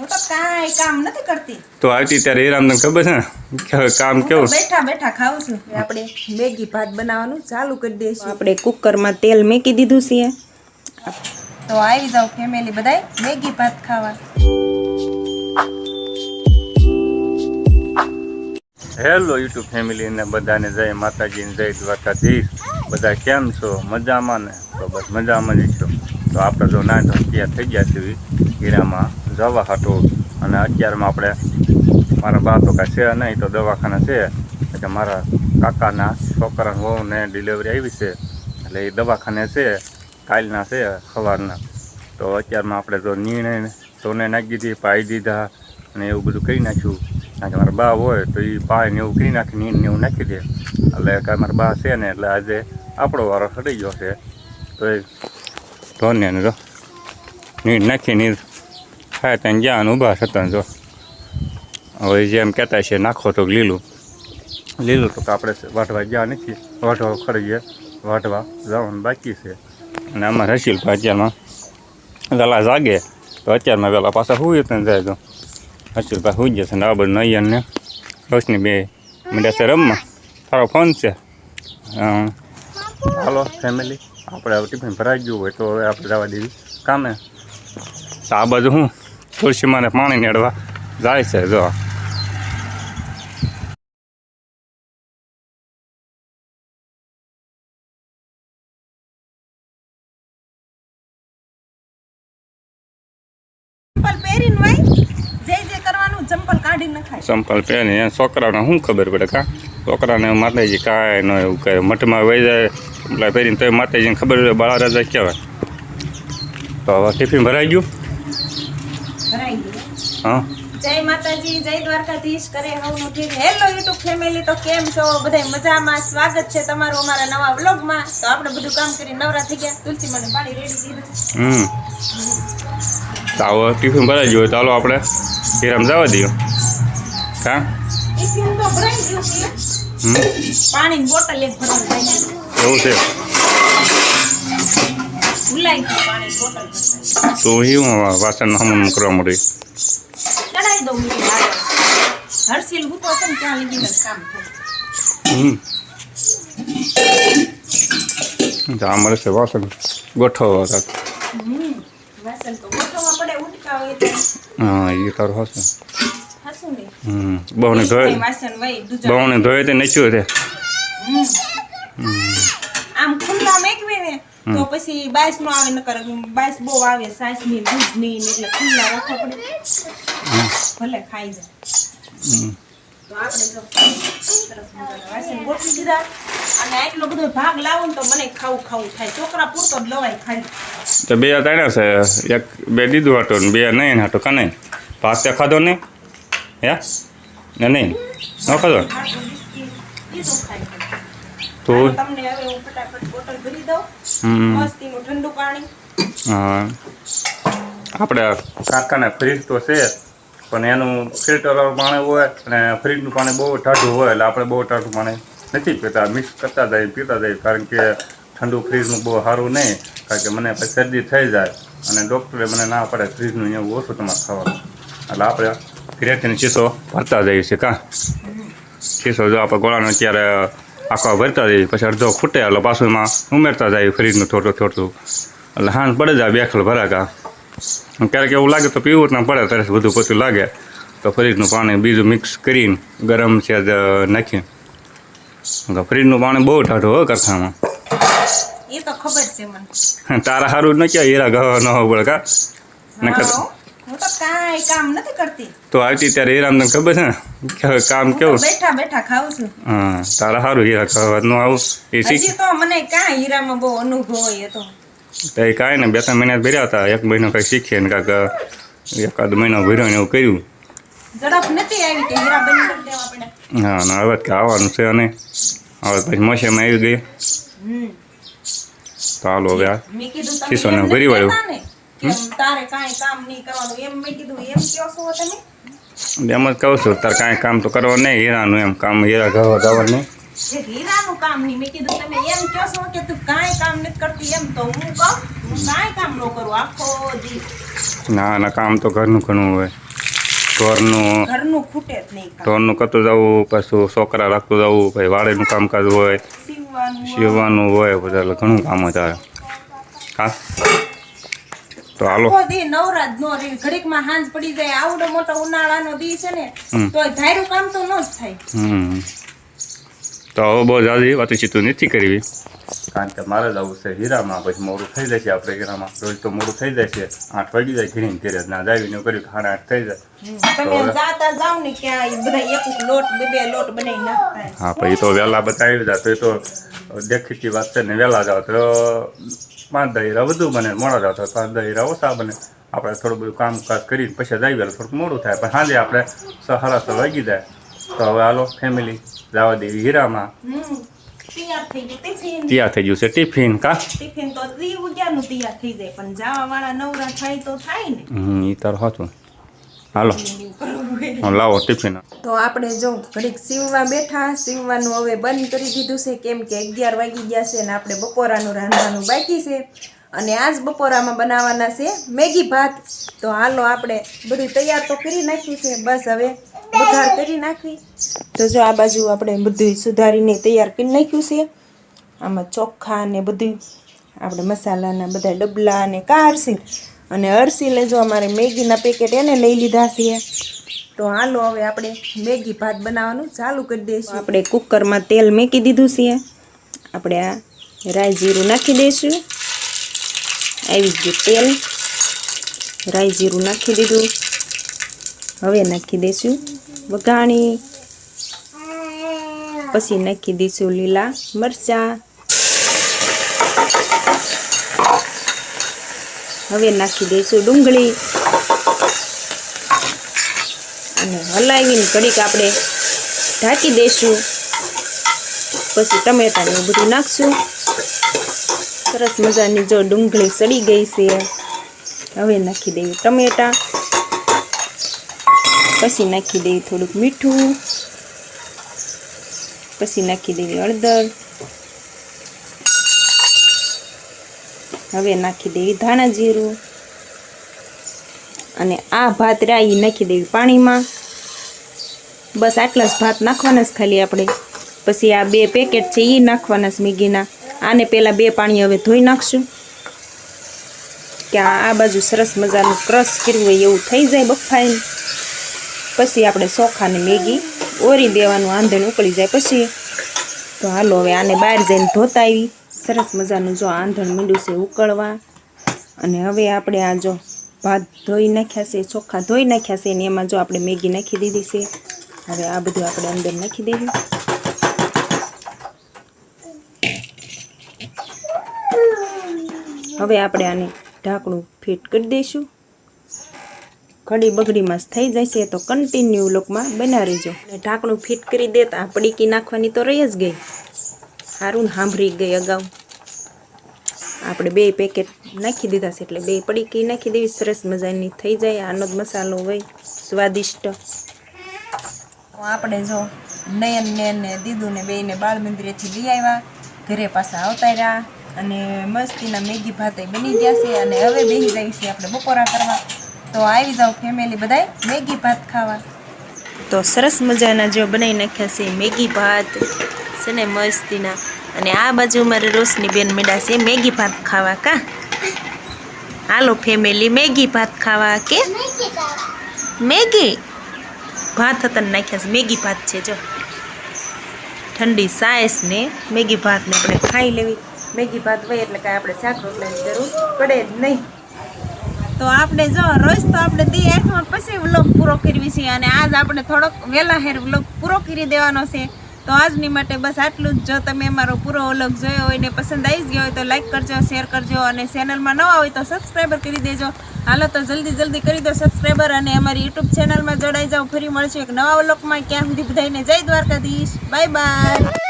હું તો કાંઈ કામ નથી કરતી. તો આવતી ત્યારે હીરામ તને ખબર છે ને? કે હવે કામ હું તો કેવું? બેઠા બેઠા ખાઉં છું. આપણે મેગી ભાત બનાવવાનું ચાલુ કરી દઈશું આપણે કુકરમાં તેલ મેકી દીધું છે. તો આવી જાવ ફેમિલી બધાય મેગી ભાત ખાવા. હેલો યુટ્યુબ ફેમિલીને બધાને જય માતાજીને જય દ્વારકાધીશ. બધા કેમ છો? મજામાં ને? તો બસ મજામાં જ છો. તો આપણે જો ના તો તૈયાર થઈ ગયા છીએ હીરામાં જવા હતું અને અત્યારમાં આપણે મારા બા તો કાંઈ છે નહીં, તો દવાખાના છે. એટલે મારા કાકાના છોકરાના વહુને ડિલિવરી આવી છે. એટલે એ દવાખાને છે, કાલના છે, સવારના. તો અત્યારમાં આપણે જો નિર્ણય, સોને નાખી દીધી, પાઈ દીધા અને એવું બધું કરી નાખ્યું. કારણ કે મારા બા હોય તો એ પાય ને એવું કરી નાખી નીર ને એવું નાખી દે. એટલે કાંઈ મારા બા છે ને, એટલે આજે આપણો વારો સડી ગયો છે. તો એ ધોને જો નીર નાખી નીર ખાય ત્યાં જ્યાં ઊભા થતા જો હવે જેમ કહેતા છે નાખો તો લીલું લીલું તો આપણે વાટવા જ્યાં નથી વાટવા ખરીએ વાટવા જવાનું બાકી છે અને આમાં રસીલ અત્યારમાં વહેલા જાગે તો અત્યારમાં વહેલા પાછા હુઈ તને જાય તો હર્ષિલભાઈ હુઈ જશે ને આ બધું નહીં ને રોશની બે મીડિયા છે રમવા તારો ફોન છે હાલો ફેમિલી આપણે હવે ટિફિન ભરાઈ ગયું હોય તો હવે આપણે જવા દેવી કામે તો આ બાજુ હું તુલસીમાં ને પાણી નેડવા જાય છે જો. સંપલ પહેરી છોકરાને શું ખબર પડે કા? છોકરાને માતાજી કાંઈ ન એવું કહે. મઠમાં વહી જાય પહેરીને તો માતાજીને ખબર પડે બાળા રાજા કહેવાય. તો હવે ટિફિન ભરાઈ ગયું? હા. જય માતાજી જય દ્વારકાધીશ કરે હવનું ઠીક. હેલો યુટ્યુબ ફેમિલી તો કેમ છો? બધા મજામાં? સ્વાગત છે તમારું અમારા નવા વ્લોગમાં. તો આપણે બધું કામ કરી નવરા થઈ ગયા. તુલસી મને પાણી રેડી દીધું. હમ. આવો ટિફિન ભરાઈ ગયો ચાલો આપણે હીરામ જવા દઈએ. કા ટિફિન તો ભરાઈ ગયું છે? હમ. પાણીની બોટલ એક ભરવાની એવું છે. ભૂલાઈ ગયું પાણી બોટલ ભરવાની. તો હું વાસણ હમણાં કરવા મળી ચડાઈ દઉં મેં આગળ. હર્ષિલ હું તો છે ને ત્યાં લીધીને જ કામ થાય હમ તો આ મળે છે વાસણ ગોઠવવા કાંક. હમ વાસણ તો ગોઠવવા પડે ઉટકા હોય તો હા એ તારું તો પછી બાઈસ નો આવે કરે બાઈસ બહુ આવે સાઈસની દૂધની એટલે ખુલ્લા રાખવા પડે. ભલે ખાઈ જાય. તો આપણે જો વાસણ ગોઠવી દીધા. અને આટલો બધો ભાગ લાવો ને તો મને ખાવું ખાવું થાય. છોકરા પૂરતો જ લવાય ખાલી. તો બે ત્રણ છે. એક બે દીધું હતું ને બે નહીં હતું કા નહીં? ભાત તે ખાધો નહીં? હે? ને નહીં? ન ખાધો? ખાઈ તો તમને હવે હું ફટાફટ બોટલ ભરી દઉં. હમ. મસ્તીનું ઠંડુ પાણી. હા. આપણે કાકાને ફ્રીજ તો છે પણ એનું ફિલ્ટર પાણી હોય અને ફ્રીજનું પાણી બહુ ઠાઠું હોય એટલે આપણે બહુ ઠાઠું પાણી નથી પીતા. મિક્સ કરતા જાય પીતા જાય કારણ કે ઠંડુ ફ્રીજનું બહુ સારું નહીં કારણ કે મને પછી શરદી થઈ જાય અને ડૉક્ટરે મને ના પડે ફ્રીજનું એવું ઓછું તમારે ખાવાનું. એટલે આપણે ઘરેથી ચીસો ભરતા જઈએ છીએ કાં? ચીસો જો આપણે ગોળાનો અત્યારે આખો ભરતા જઈએ પછી અડધો ખૂટે એટલે પાછું એમાં ઉમેરતા જાય ફ્રીજનું થોડું થોડું એટલે હાન પડે જાય બેખલ ભરાકા ક્યારેક એવું લાગે તો પીવું જ ના પડે ત્યારે બધું પોતું લાગે તો ફ્રીજનું પાણી બીજું મિક્સ કરીને ગરમ છે જ નાખીને તો ફ્રીજનું પાણી બહુ ઠાઠું હોય કરખામાં એ તો ખબર છે મને તારા સારું ન ક્યાં હીરા ગવા ન હોય પડે કા નકર હા, હું તો કાંઈ કામ નથી કરતી. તો આવતી ત્યારે હીરામ તને ખબર છે ને? કે હવે કામ હું તો કેવું? બેઠા બેઠા ખાઉં છું. હા તારા સારું હીરા ગવા ન આવું. એ શીખ હજી તો મને કાંઈ હીરામાં બહુ અનુભવ હોય એ તો. તો એ કાંઈ ને બે ત્રણ મહિના ભર્યા હતા. એક મહિનો કંઈક શીખીએ ને કાંઈક એકાદ મહિનો ભર્યો ને એવું કર્યું. ઝડપ નથી આવી કે હીરા બંધ કરી દેવા પડે. હા ને હવે કે આવવાનું છે નહીં હવે પછી મોસમ આવી ગઈ. હમ. તો હાલો હવે આ મેં કીધું તમે શીશોને એમ ભરી નથી વાળ્યું. કહેતા ને કે તારે કાંઈ કામ નહીં કરવાનું. એમ મેં કીધું એમ કહો છો તમે? એમ જ કહું છું તારે કાંઈ કામ તો કરવાનું નહીં હીરાનું એમ કામ હીરા ગવા જવાનું નહીં. જે હીરાનું કામ નહીં. મેં કીધું તમે એમ કહો છો કે તું કાંઈ કામ નથી કરતી એમ તો હું કહું હું કાંઈ કામ ન કરું આખો દી. ના ના કામ તો ઘરનું ઘણું હોય. ઢોરનું ઘરનું ખૂટે જ નહીં કામ. ઢોરનું કરતું જવું પાછું છોકરા રાખતું જવું પછી વાડીનું કામકાજ હોય સીવવાનું સીવવાનું હોય બધા એટલે ઘણું કામ જ આવે હા તો હાલો. દી નવરાત નો રહી ઘડીકમાં હાંજ પડી જાય આવડો મોટો ઉનાળાનો દી છે ને તો ધાર્યું કામ તો ન જ થાય. તો હવે બહુ જાજી નથી કરવી. કારણ કે મારે જવું છે હીરામાં પછી મોડું થઈ જશે આપણે હીરામાં રોજ તો મોડું થઈ જશે આઠ વાગી જાય ઘીણી ઘેરે ના જાવીને કર્યું આઠ થઈ જાય. તમે જાતા જાવ ને ક્યાં બધા એક એક લોટ બે બે લોટ બનાવી નાખતા. હા પછી તો વેલા બતાવી જાય તો એ તો દેખીતી વાત છે ને વેલા જાવ તો પાંચ દહીરા હીરા વધુ બને મોડા જાવ તો પાંચ દહીરા હીરા ઓછા બને. આપણે થોડું બધું કામકાજ કરીને પછી જઈએ એટલે થોડુંક મોડું થાય. પણ સાંજે આપણે છ સાડા વાગી જાય. તો હવે હાલો ફેમિલી જવા દેવી હીરામાં. તૈયાર થઈ ગયું છે ટિફિન કા? ટિફિન તો ઉગ્યાનું તૈયાર થઈ જાય પણ જવા વાળા નવરા થાય તો થાય ને. હમ એ તાર હતું હાલો. લાવો ટિફિન તો આપણે જો ઘડીક સીવવા બેઠા, સીવવાનું હવે બંધ કરી દીધું છે, કેમ કે અગિયાર વાગી ગયા છે અને આપણે બપોરાનું રાંધવાનું બાકી છે. અને આજ બપોરામાં બનાવવાના છે મેગી ભાત. તો હાલો આપણે બધું તૈયાર તો કરી નાખ્યું છે, બસ હવે બધા કરી નાખવી. તો જો આ બાજુ આપણે બધું સુધારીને તૈયાર કરી નાખ્યું છે. આમાં ચોખ્ખા ને બધું આપણે મસાલાના બધા ડબલા ને કારસી અને અરસી જો અમારે મેગીના પેકેટ એને લઈ લીધા છે. તો હાલો હવે આપણે મેગી ભાત બનાવવાનું ચાલુ કરી દઈશું. આપણે કુકરમાં તેલ મેકી દીધું છે. આપણે આ રાઈ જીરું નાખી દઈશું. આવી ગયું તેલ. રાઈ જીરું નાખી દીધું. હવે નાખી દઈશું વઘાણી. પછી નાખી દઈશું લીલા મરચાં. હવે નાખી દઈશું ડુંગળી. અને હલાવીને ઘડીક આપણે ઢાંકી દઈશું. પછી ટમેટા એવું બધું નાખશું. સરસ મજાની જો ડુંગળી સડી ગઈ છે. હવે નાખી દઈએ ટમેટા. પછી નાખી દઈએ થોડુંક મીઠું. પછી નાખી દઈએ હળદર. હવે નાખી દેવી ધાણા જીરું. અને આ ભાત રાઈ નાખી દેવી પાણીમાં. બસ આટલા જ ભાત નાખવાના જ ખાલી આપણે. પછી આ બે પેકેટ છે એ નાખવાના છે મેગીના. આને પહેલાં બે પાણી હવે ધોઈ નાખશું. કે આ બાજુ સરસ મજાનું ક્રશ કર્યું હોય એવું થઈ જાય બફાઈને. પછી આપણે ચોખાને મેગી ઓરી દેવાનું, આંધણ ઉકળી જાય પછી તો હાલો હવે આને બહાર જઈને ધોતા આવી. સરસ મજાનું જો આંધણ મીંડું છે ઉકળવા. અને હવે આપણે આ જો ભાત ધોઈ નાખ્યા છે ચોખ્ખા ધોઈ નાખ્યા છે ને એમાં જો આપણે મેગી નાખી દીધી છે. હવે આ બધું આપણે અંદર નાખી દેવું. હવે આપણે આને ઢાંકણું ફિટ કરી દઈશું. ઘડી બગડીમાં થઈ જશે તો કન્ટિન્યુ લોકમાં બના રહેજો. અને ઢાંકણું ફિટ કરી દે તો આ પડીકી નાખવાની તો રહી જ ગઈ. સારું ને સાંભળી ગઈ અગાઉ. આપણે બે પેકેટ નાખી દીધા છે એટલે બે પડીકી નાખી દેવી, સરસ મજાની થઈ જાય. આનો જ મસાલો હોય, સ્વાદિષ્ટ. આપણે જો નયન ને ને દીદુ ને બેને બાળ મંદિરેથી લઈ આવ્યા. ઘરે પાછા આવતા રહ્યા અને મસ્તીના મેગી ભાતે બની ગયા છે અને હવે બેસી જાય છે આપણે બપોરા કરવા. તો આવી જાઓ ફેમિલી બધાય, મેગી ભાત ખાવા. તો સરસ મજાના જો બનાવી નાખ્યા છે મેગી ભાત, છે ને મસ્તીના. અને આ બાજુ મારે રોશની બેન મેડા છે, મેગી ભાત ખાવા કા? હાલો ફેમિલી મેગી ભાત ખાવા કે? મેગી. ભાત હતા નાખ્યા છે, મેગી ભાત છે જો. ઠંડી સાયસ ને મેગી ભાતને આપણે ખાઈ લેવી. મેગી ભાત હોય એટલે કાંઈ આપણે શાક રોટલાની જરૂર પડે જ નહીં. તો આપણે જો રોજ તો આપણે દી આઠમાં પછી વ્લોગ પૂરો કરવી છે અને આજ આપણે થોડોક વહેલા હેર વ્લોગ પૂરો કરી દેવાનો છે. તો આજની માટે બસ આટલું જ. જો તમે અમારો પૂરો વ્લોગ જોયો હોય ને પસંદ આવી ગયો હોય તો લાઈક કરજો શેર કરજો અને ચેનલમાં નવા હોય તો સબસ્ક્રાઈબર કરી દેજો. હાલો તો જલ્દી જલ્દી કરી દો સબસ્ક્રાઈબર અને અમારી યુટ્યુબ ચેનલમાં જોડાઈ જાઓ. ફરી મળશું એક નવા વ્લોગમાં ક્યાં સુધી બધાને જય દ્વારકાધીશ. Bye bye